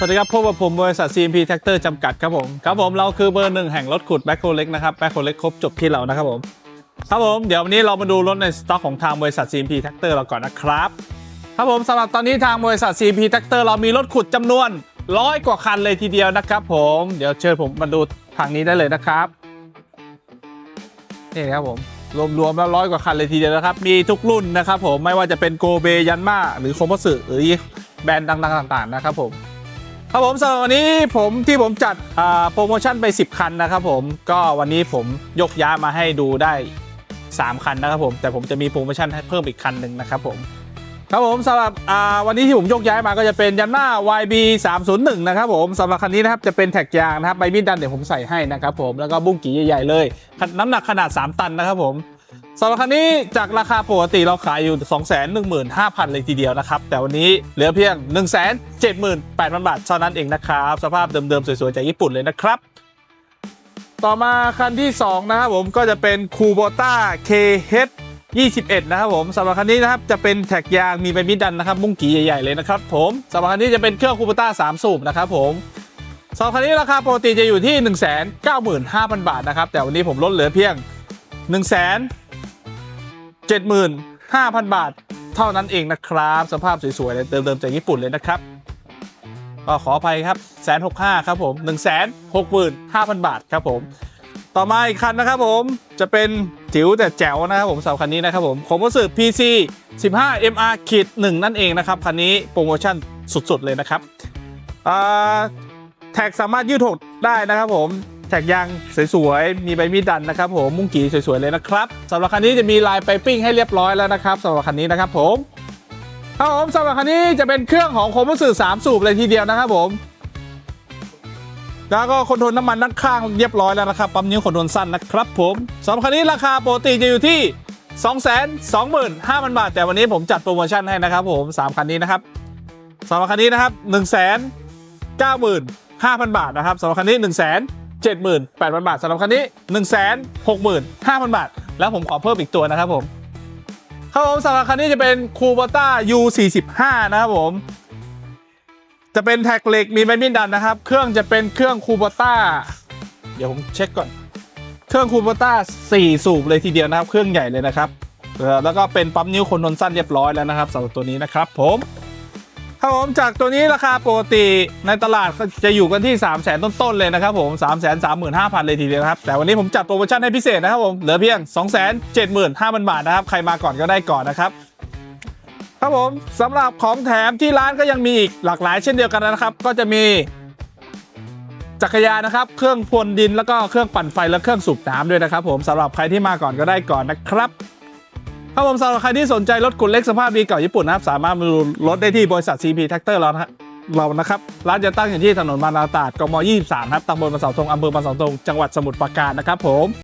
สวัสดีครับพบกับผมบริษัท CMP Tractor จำกัดครับผม ครับผมเราคือเบอร์หนึ่งแห่งรถขุดแบ็คโฮเล็กนะครับแบ็คโฮเล็กครบจบที่เรานะครับผม ครับผมเดี๋ยววันนี้เรามาดูรถในสต็อกของทางบริษัท CMP Tractor เราก่อนนะครับ ครับผมสำหรับตอนนี้ทางบริษัท CMP Tractor เรามีรถขุดจำนวนร้อยกว่าคันเลยทีเดียวนะครับผมเดี๋ยวเชิญผมมาดูทางนี้ได้เลยนะครับนี่ครับผมรวมๆแล้วร้อยกว่าคันเลยทีเดียวนะครับ มีทุกรุ่นนะครับผมไม่ว่าจะเป็นโกเบยันมาหรือโคมสึหรือแบรนด์ดังๆต่าง ๆ นะครับผม ครับผมสำหรับวันนี้ผมที่ผมจัดโปรโมชั่นไป 10 คันนะครับผมก็วันนี้ผมยกย้ายมาให้ดูได้ 3 คันนะครับผมแต่ผมจะมีโปรโมชั่นให้เพิ่มอีกคันหนึ่งนะครับผมครับผมสำหรับวันนี้ที่ผมยกย้ายมาก็จะเป็นยันมา YB 301นะครับผมสำหรับคันนี้นะครับจะเป็นแท็กยางนะครับใบมีดดันเดี๋ยวผมใส่ให้นะครับผมแล้วก็บุ้งกี่ใหญ่ๆเลยนน้ำหนักขนาด 3 ตันนะครับผม สำหรับคันนี้จากราคาปกติเราขายอยู่ 215,000 เลยทีเดียวนะครับ แต่วันนี้เหลือเพียง 178,000 บาทเท่านั้นเองนะครับ สภาพเดิมๆ สวยๆ จากญี่ปุ่นเลยนะครับ ต่อมาคันที่ 2 นะครับผมก็จะเป็นคูโบต้า KH 21 นะครับผมสำหรับคันนี้นะครับจะเป็นแท็กยางมีเป็นมิดดันนะครับ มุ้งกีใหญ่ๆเลยนะครับผมสำหรับคันนี้จะเป็นเครื่องคูโบต้า 3 สูบนะครับผมสำหรับคันนี้ราคาปกติจะอยู่ที่ 195,000 บาทนะครับแต่วันนี้ผมลดเหลือเพียง 75,000 บาท เท่านั้นเองนะครับ สภาพสวยๆเลยเดิมๆจากญี่ปุ่นเลยนะครับก็ขออภัยครับแสนหกห้าครับผม1นึ่งแสนหกหมื่นห้าพันบาทครับผม ต่อมาอีกคันนะครับผมจะเป็นจิ๋วแต่แจ๋วนะครับผมสำหรับคันนี้นะครับผมของวัสดุ PC 15 MR ขีดหนึ่งนั่นเองนะครับ คันนี้โปรโมชั่นสุดๆเลยนะครับอ่าแท็กสามารถยืดหดได้นะครับผม แท็กยางสวยๆ มีใบมีดดันนะครับผม มุ้งกีสวยๆ เลยนะครับสำหรับคันนี้จะมีลายไปปิ้งให้เรียบร้อยแล้วนะครับสำหรับคันนี้นะครับผมครับผมสำหรับคันนี้จะเป็นเครื่องของโคมสื่อ3สูบเลยทีเดียวนะครับผมแล้วก็คอนโทรลน้ำมันด้านข้างเรียบร้อยแล้วนะครับปั๊มนิ้วคอนโทรลสั้นนะครับผมสำหรับคันนี้ราคาปกติจะอยู่ที่225,000 บาท แต่วันนี้ผมจัดโปรโมชั่นให้นะครับผม 3 คันนี้นะครับสำหรับคันนี้นะครับ 195,000 บาทนะครับสำหรับคันนี้ 78,000 บาทสำหรับคันนี้ 165,000 บาท แล้วผมขอเพิ่มอีกตัวนะครับผมครับผมสำหรับคันนี้จะเป็นคูโบต้า U45 นะครับผม จะเป็นแท็กเหล็กมีไม้มีดดันนะครับ เครื่องจะเป็นเครื่องคูโบต้า เดี๋ยวผมเช็คก่อน เครื่องคูโบต้า 4 สูบเลยทีเดียวนะครับ เครื่องใหญ่เลยนะครับ แล้วก็เป็นปั๊มนิ้วคนนนสั้นเรียบร้อยแล้วนะครับสำหรับตัวนี้นะครับผม ครับผมจากตัวนี้ราคาปกติในตลาดจะอยู่กันที่ 3 0 0 0 0 0ต้นๆเลยนะครับผม 3 3 5 0 0 0 เลยทีเดียวครับแต่วันนี้ผมจัดโปรโมชั่นให้พิเศษนะครับผมเหลือเพียง 275,000 บาทนะครับใครมาก่อนก็ได้ก่อนนะครับครับผมสำหรับของแถมที่ร้านก็ยังมีอีกหลากหลายเช่นเดียวกันนะครับ ก็จะมีจักรยานนะครับ เครื่องพรวนดินแล้วก็เครื่องปั่นไฟและเครื่องสูบน้ำด้วยนะครับ ผมสำหรับใครที่มาก่อนก็ได้ก่อนนะครับ ครับผมสำหรับใครที่สนใจรถกุนเล็กสภาพดีเก่าญี่ปุ่นนะครับ สามารถมาดูรถได้ที่บริษัท CP Tractor เรานะฮะเรานะครับร้านจะตั้งอยู่ที่ถนนมานาตาดกม 23 ครับตำบลบางเสาธงอำเภอบางเสาธงจังหวัดสมุทรปราการนะครับผม